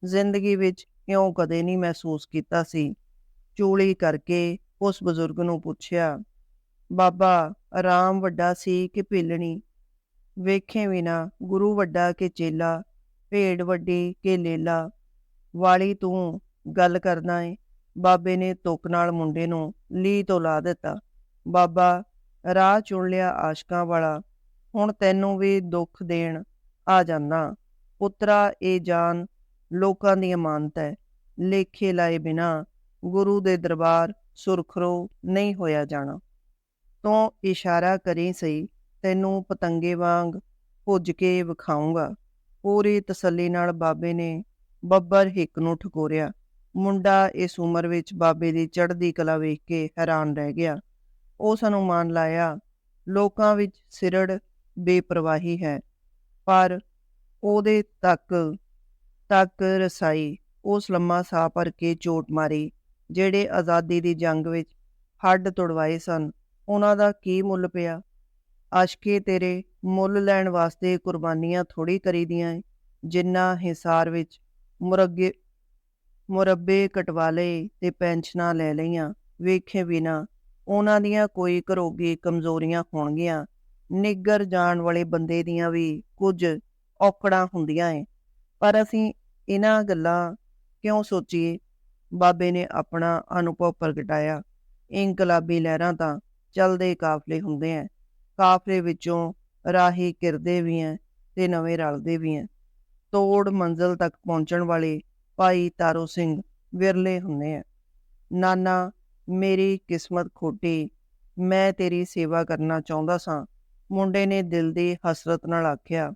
A: ਜ਼ਿੰਦਗੀ ਵਿੱਚ ਕਿਉਂ ਕਦੇ ਨਹੀਂ ਮਹਿਸੂਸ ਕੀਤਾ ਸੀ। ਚੂਲੀ ਕਰਕੇ ਉਸ ਬਜ਼ੁਰਗ ਨੂੰ ਪੁੱਛਿਆ ਬਾਬਾ ਆਰਾਮ ਵੱਡਾ ਸੀ ਕਿ ਭਿਲਣੀ। ਵੇਖੇ ਵੀ ਗੁਰੂ ਵੱਡਾ ਕਿ ਚੇਲਾ, ਭੇਡ ਵੱਡੀ ਕਿ ਲੇਲਾ। ਵਾਲੀ ਤੂੰ ਗੱਲ ਕਰਦਾ ਏ। ਬਾਬੇ ਨੇ ਤੁਕ ਨਾਲ ਮੁੰਡੇ ਨੂੰ ਲੀ ਤੋਂ ਲਾ ਦਿੱਤਾ। ਬਾਬਾ ਰਾਹ ਚੁਣ ਲਿਆ ਆਸ਼ਕਾਂ ਵਾਲਾ। ਹੁਣ ਤੈਨੂੰ ਵੀ ਦੁੱਖ ਦੇਣ ਆ ਜਾਂਦਾ। ਪੁੱਤਰਾ, ਇਹ ਜਾਨ ਲੋਕਾਂ ਦੀ ਅਮਾਨਤ ਹੈ ਲੇਖੇ ਲਾਏ ਬਿਨਾ ਗੁਰੂ ਦੇ ਦਰਬਾਰ ਸੁਰਖਰੋ ਨਹੀਂ ਹੋਇਆ ਜਾਣਾ। ਤੋਂ ਇਸ਼ਾਰਾ ਕਰੀ ਸਹੀ, ਤੈਨੂੰ ਪਤੰਗੇ ਵਾਂਗ ਭੁੱਜ ਕੇ ਵਿਖਾਉਂਗਾ ਪੂਰੀ ਤਸੱਲੀ ਨਾਲ ਬਾਬੇ ਨੇ ਬੱਬਰ ਹਿੱਕ ਨੂੰ ਠਕੋਰਿਆ। ਮੁੰਡਾ ਇਸ ਉਮਰ ਵਿੱਚ ਬਾਬੇ ਦੀ ਚੜ੍ਹਦੀ ਕਲਾ ਵੇਖ ਕੇ ਹੈਰਾਨ ਰਹਿ ਗਿਆ। ਉਸ ਨੂੰ ਲਾਇਆ, ਲੋਕਾਂ ਵਿੱਚ ਸਿਰੜ ਬੇਪਰਵਾਹੀ ਹੈ, ਪਰ ਉਹਦੇ ਤੱਕ ਤੱਕ ਰਸਾਈ ਉਸ ਲੰਮਾ ਸਾਹ ਭਰ ਕੇ ਚੋਟ ਮਾਰੀ, ਜਿਹੜੇ ਆਜ਼ਾਦੀ ਦੀ ਜੰਗ ਵਿੱਚ ਹੱਡ ਤੁੜਵਾਏ ਸਨ। ਉਹਨਾਂ ਦਾ ਕੀ ਮੁੱਲ ਪਿਆ? ਆਸ਼ਕੇ ਤੇਰੇ ਮੁੱਲ ਲੈਣ ਵਾਸਤੇ ਕੁਰਬਾਨੀਆਂ ਥੋੜੀ ਕਰੀਦੀਆਂ ਏ, ਜਿੰਨਾ ਹਿਸਾਰ ਵਿੱਚ ਮੁਰੱਗੇ, ਮੁਰੱਬੇ ਕਟਵਾ ਲਏ ਤੇ ਪੈਨਸ਼ਨਾਂ ਲੈ ਲਈਆਂ। ਵੇਖੇ ਬਿਨਾ ਉਹਨਾਂ ਦੀਆਂ ਕੋਈ ਘਰੋਗੀ ਕਮਜ਼ੋਰੀਆਂ ਹੋਣਗੀਆਂ। ਨਿੱਗਰ ਜਾਣ ਵਾਲੇ ਬੰਦੇ ਦੀਆਂ ਵੀ ਕੁਝ ਔਕੜਾਂ ਹੁੰਦੀਆਂ ਏ। ਪਰ ਅਸੀਂ ਇਹਨਾਂ ਗੱਲਾਂ ਕਿਉਂ ਸੋਚੀਏ? ਬਾਬੇ ਨੇ ਆਪਣਾ ਅਨੁਭਵ ਪ੍ਰਗਟਾਇਆ। ਇਨਕਲਾਬੀ ਲਹਿਰਾਂ ਤਾਂ ਚੱਲਦੇ ਕਾਫਲੇ ਹੁੰਦੇ ਐ। ਕਾਫਲੇ ਵਿੱਚੋਂ ਰਾਹੀ ਕਿਰਦੇ ਵੀ ਐ ਤੇ ਨਵੇਂ ਰਲਦੇ ਵੀ ਐ। ਤੋੜ ਮੰਜ਼ਲ ਤੱਕ ਪਹੁੰਚਣ ਵਾਲੇ ਭਾਈ ਤਾਰੋ ਸਿੰਘ ਵਿਰਲੇ ਹੁੰਦੇ ਐ। ਨਾਨਾ, ਮੇਰੀ ਕਿਸਮਤ ਖੋਟੀ, ਮੈਂ ਤੇਰੀ ਸੇਵਾ ਕਰਨਾ ਚਾਹੁੰਦਾ ਸਾਂ। ਮੁੰਡੇ ਨੇ ਦਿਲ ਦੀ ਹਸਰਤ ਨਾਲ ਆਖਿਆ।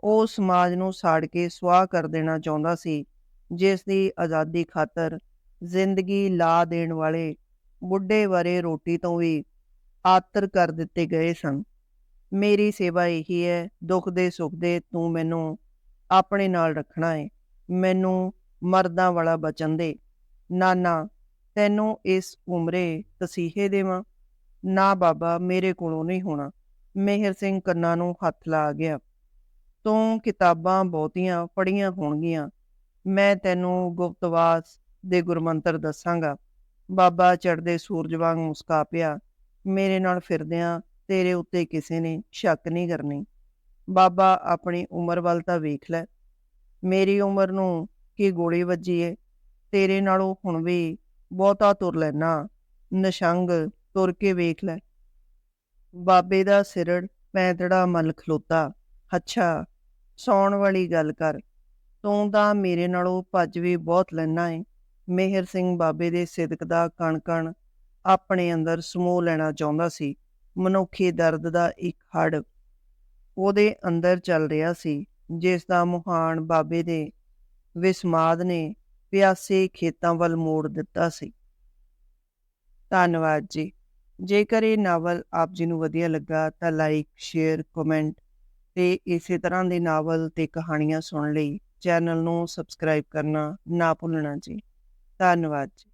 A: ਉਹ ਸਮਾਜ ਨੂੰ ਸਾੜ ਕੇ ਸੁਆਹ ਕਰ ਦੇਣਾ ਚਾਹੁੰਦਾ ਸੀ, ਜਿਸ ਦੀ ਆਜ਼ਾਦੀ ਖਾਤਰ ਜ਼ਿੰਦਗੀ ਲਾ ਦੇਣ ਵਾਲੇ ਬੁੱਢੇ ਵਰੇ ਰੋਟੀ ਤੋਂ ਵੀ ਆਤਰ ਕਰ ਦਿੱਤੇ ਗਏ ਸਨ। ਮੇਰੀ ਸੇਵਾ ਇਹੀ ਹੈ, ਦੁੱਖ ਦੇ ਸੁੱਖ ਦੇ ਤੂੰ ਮੈਨੂੰ ਆਪਣੇ ਨਾਲ ਰੱਖਣਾ ਹੈ ਮੈਨੂੰ ਮਰਦਾਂ ਵਾਲਾ ਬਚਨ ਦੇ। ਨਾਨਾ, ਤੈਨੂੰ ਇਸ ਉਮਰੇ ਤਸੀਹੇ ਦੇਵਾਂ। ਨਾ ਬਾਬਾ, ਮੇਰੇ ਕੋਲੋਂ ਨਹੀਂ ਹੋਣਾ। ਮਿਹਰ ਸਿੰਘ ਕੰਨਾਂ ਨੂੰ ਹੱਥ ਲਾ ਗਿਆ। ਤੂੰ ਕਿਤਾਬਾਂ ਬਹੁਤੀਆਂ ਪੜ੍ਹੀਆਂ ਹੋਣਗੀਆਂ। ਮੈਂ ਤੈਨੂੰ ਗੁਪਤਵਾਸ ਦੇ ਗੁਰਮੰਤਰ ਦੱਸਾਂਗਾ। ਬਾਬਾ ਚੜ੍ਹਦੇ ਸੂਰਜ ਵਾਂਗ ਮੁਸਕਾ ਪਿਆ ਮੇਰੇ ਨਾਲ ਫਿਰਦਿਆਂ ਤੇਰੇ ਉੱਤੇ ਕਿਸੇ ਨੇ ਸ਼ੱਕ ਨਹੀਂ ਕਰਨੀ। ਬਾਬਾ, ਆਪਣੀ ਉਮਰ ਵੱਲ ਤਾਂ ਵੇਖ ਲੈ। ਮੇਰੀ ਉਮਰ ਨੂੰ ਕੀ ਗੋਲੀ ਵੱਜੀ ਏ? ਤੇਰੇ ਨਾਲੋਂ ਹੁਣ ਵੀ ਬਹੁਤਾ ਤੁਰ ਲੈਣਾ ਨਸ਼ੰਗ ਤੁਰ ਕੇ ਵੇਖ ਲੈ। ਬਾਬੇ ਦਾ ਸਿਰੜ ਪੈਂਤੜਾ ਮਲ ਖਲੋਤਾ। ਅੱਛਾ, ਸੌਣ ਵਾਲੀ ਗੱਲ ਕਰ। ਤੂੰ ਤਾਂ ਮੇਰੇ ਨਾਲੋਂ ਭੱਜ ਵੀ ਬਹੁਤ ਲੈਣਾ ਏ। ਮਿਹਰ ਸਿੰਘ ਬਾਬੇ ਦੇ ਸਿਦਕ ਦਾ ਕਣ ਕਣ ਆਪਣੇ ਅੰਦਰ ਸਮੋ ਲੈਣਾ ਚਾਹੁੰਦਾ ਸੀ। ਮਨੁੱਖੀ ਦਰਦ ਦਾ ਇੱਕ ਹੜ ਉਹਦੇ ਅੰਦਰ ਚੱਲ ਰਿਹਾ ਸੀ ਜਿਸ ਦਾ ਮੁਹਾਨ ਬਾਬੇ ਦੇ ਵਿਸਮਾਦ ਨੇ ਪਿਆਸੇ ਖੇਤਾਂ ਵੱਲ ਮੋੜ ਦਿੱਤਾ ਸੀ। ਧੰਨਵਾਦ ਜੀ। ਜੇਕਰ ਇਹ ਨਾਵਲ ਆਪ ਜੀ ਨੂੰ ਵਧੀਆ ਲੱਗਾ ਤਾਂ ਲਾਈਕ ਸ਼ੇਅਰ ਕਮੈਂਟ ਤੇ ਇਸੇ ਤਰ੍ਹਾਂ ਦੇ ਨਾਵਲ ਤੇ ਕਹਾਣੀਆਂ ਸੁਣਨ ਲਈ ਚੈਨਲ ਨੂੰ ਸਬਸਕ੍ਰਾਈਬ ਕਰਨਾ ਨਾ ਭੁੱਲਣਾ ਜੀ। ਧੰਨਵਾਦ ਜੀ।